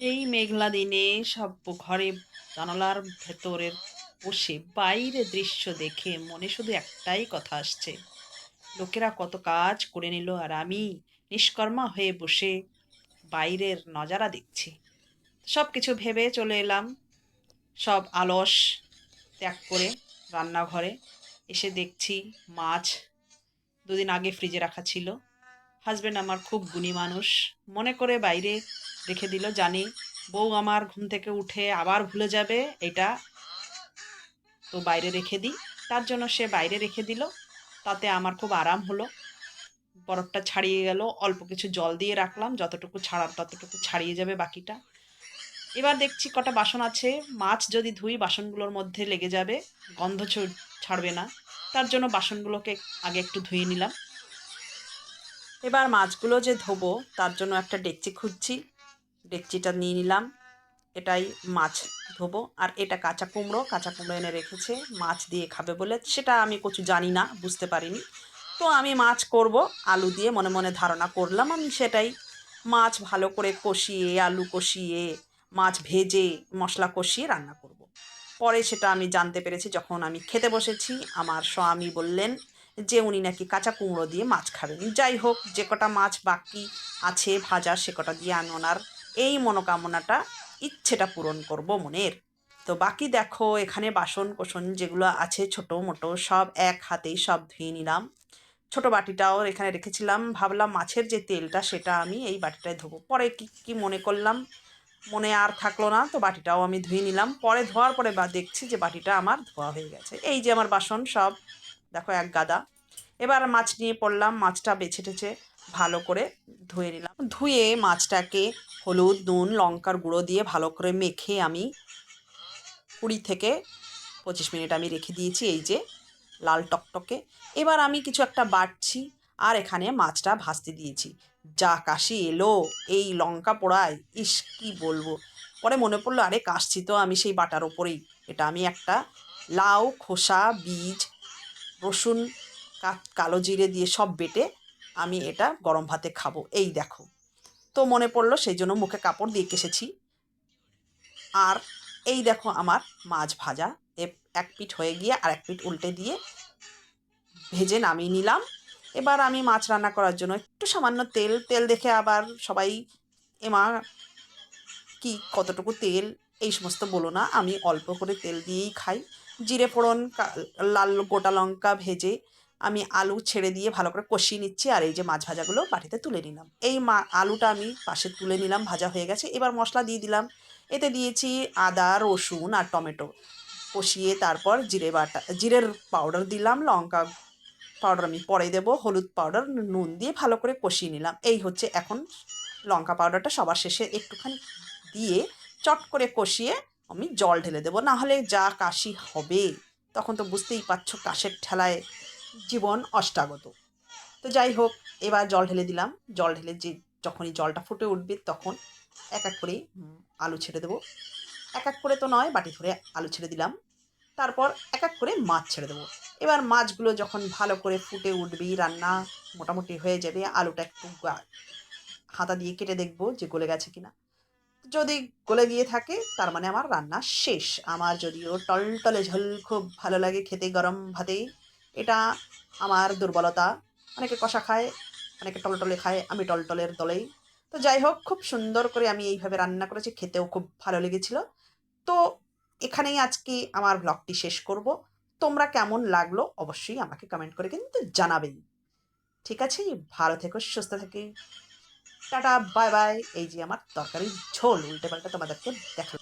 এই মেঘলা দিনে সব ঘরে জানালার ভেতরের বসে বাইরে দৃশ্য দেখে মনে শুধু একটাই কথা আসছে। লোকেরা কত কাজ করে নিল আর আমি নিষ্কর্মা হয়ে বসে বাইরের নজারা দেখছি। সব কিছু ভেবে চলে এলাম। সব আলস ত্যাগ করে রান্নাঘরে এসে দেখছি মাছ দুদিন আগে ফ্রিজে রাখা ছিল। হাজব্যান্ড আমার খুব গুণী মানুষ। মনে করে বাইরে রেখে দিল, জানি বউ আমার ঘুম থেকে উঠে আবার ভুলে যাবে, এটা তো বাইরে রেখে দিই। তার জন্য সে বাইরে রেখে দিল। তাতে আমার খুব আরাম হলো। বরফটা ছাড়িয়ে গেল, অল্প কিছু জল দিয়ে রাখলাম, যতটুকু ছাড়ার ততটুকু ছাড়িয়ে যাবে বাকিটা। এবার দেখছি কটা বাসন আছে। মাছ যদি ধুই, বাসনগুলোর মধ্যে লেগে যাবে, গন্ধ ছাড়বে না। তার জন্য বাসনগুলোকে আগে একটু ধুয়ে নিলাম। এবার মাছগুলো যে ধোবো, তার জন্য একটা ডেকচি খুঁজছি। ডেকচিটা নিয়ে নিলাম। এটাই মাছ ধোবো। আর এটা কাঁচা কুমড়ো। কাঁচা কুমড়ো এনে রেখেছে। মাছ দিয়ে খাবে বলে। সেটা আমি কিছু জানি না, বুঝতে পারিনি। তো আমি মাছ করব। আলু দিয়ে মনে মনে ধারণা করলাম আমি সেটাই। মাছ ভালো করে কষিয়ে, আলু কষিয়ে, মাছ ভেজে, মশলা কষিয়ে রান্না করব। পরে সেটা আমি জানতে পেরেছি যখন আমি খেতে বসেছি। আমার স্বামী বললেন যে উনি নাকি কাঁচা কুমড়ো দিয়ে মাছ খাবেন। যাই হোক, যে কটা মাছ বাকি আছে, ভাজা, সে কটা দিয়ে আমি ওনার এই মনোকামনাটা, ইচ্ছেটা পূরণ করব মনের। তো বাকি দেখো, এখানে বাসন কোসন যেগুলো আছে, ছোটো মোটো, সব এক হাতেই সব ধুয়ে নিলাম। ছোট বাটিটাও এখানে রেখেছিলাম। ভাবলাম মাছের যে তেলটা, সেটা আমি এই বাটিটায় ধোবো। পরে কি কি মনে করলাম, মনে আর থাকল না, তো বাটিটাও আমি ধুয়ে নিলাম। পরে ধোয়ার পরে বা দেখছি যে বাটিটা আমার ধোয়া হয়ে গেছে। এই যে আমার বাসন সব দেখো এক গাদা। এবার মাছ নিয়ে পড়লাম, মাছটা বেছে টেছে ভালো করে ধুয়ে নিলাম। ধুয়ে মাছটাকে হলুদ, নুন, লঙ্কার গুঁড়ো দিয়ে ভালো করে মেখে আমি কুড়ি থেকে পঁচিশ মিনিট আমি রেখে দিয়েছি এই যে লাল টকটকে। এবার আমি কিছু একটা বাটছি আর এখানে মাছটা ভাজতে দিয়েছি। যা কাশি এলো, এই লঙ্কা পোড়ায়, ইস কি বলব। পরে মনে পড়ল, আরে কাশছি তো আমি সেই বাটার ওপরেই। এটা আমি একটা লাউ, খোসা, বীজ রসুন কালো জিরে দিয়ে সব বেটে আমি এটা গরম ভাতে খাব। এই দেখো। তো মনে পড়ল সেই জন্য মুখে কাপড় দিয়ে কেসেছি। আর এই দেখো আমার মাছ ভাজা। এক পিঠ হয়ে গিয়ে আর এক পিঠ উল্টে দিয়ে ভেজে নামিয়ে নিলাম। এবার আমি মাছ রান্না করার জন্য একটু সামান্য তেল তেল দেখে আবার সবাই এমা কি কতটুকু তেল এই সমস্ত বলো না, আমি অল্প করে তেল দিয়েই খাই। জিরে ফোড়ন লাল গোটা লঙ্কা ভেজে আমি আলু ছেড়ে দিয়ে ভালো করে কষিয়ে নিচ্ছি আর এই যে মাছ ভাজাগুলো বাটিতে তুলে নিলাম। এই মা, আলুটা আমি পাশে তুলে নিলাম, ভাজা হয়ে গেছে। এবার মশলা দিয়ে দিলাম। এতে দিয়েছি আদা, রসুন আর টমেটো। কষিয়ে তারপর জিরে বাটা, জিরের পাউডার দিলাম, লঙ্কা পাউডার আমি পরে দেবো, হলুদ পাউডার, নুন দিয়ে ভালো করে কষিয়ে নিলাম। এই হচ্ছে এখন লঙ্কা পাউডারটা সবার শেষে একটুখানি দিয়ে চট করে কষিয়ে আমি জল ঢেলে দেবো। না হলে যা কাশি হবে। তখন তো বুঝতেই পারছ কাশের ঠেলায় জীবন অষ্টাগত। তো যাই হোক, এবার জল ঢেলে দিলাম। জল ঢেলে যে যখনই জলটা ফুটে উঠবে তখন এক এক করে আলু ছেড়ে দেবো। এক এক করে তো নয়, বাটি ধরে আলু ছেড়ে দিলাম। তারপর এক এক করে মাছ ছেড়ে দেবো। এবার মাছগুলো যখন ভালো করে ফুটে উঠবেই, রান্না মোটামুটি হয়ে যাবে। আলুটা একটু হাতা দিয়ে কেটে দেখব যে গলে গেছে কিনা। যদি গলে গিয়ে থাকে, তার মানে আমার রান্না শেষ। আমার যদিও টলটলে ঝোল খুব ভালো লাগে খেতে, গরম ভাতে এটা আমার দুর্বলতা। অনেকে কষা খায়, অনেকে টলটলে খায়, আমি টলটলের দলেই। তো যাই হোক, খুব সুন্দর করে আমি এইভাবে রান্না করেছি, খেতেও খুব ভালো লেগেছিল। তো এখানেই আজকে আমার ব্লগটি শেষ করব। তোমরা কেমন লাগল অবশ্যই আমাকে কমেন্ট করে কিন্তু জানাবেন। ঠিক আছে, ভালো থেকো, সুস্থ থেকে। Ta ta bye bye. এই যে আমার তরকারির ঝোল উল্টে পাল্টা তোমাদেরকে দেখালাম।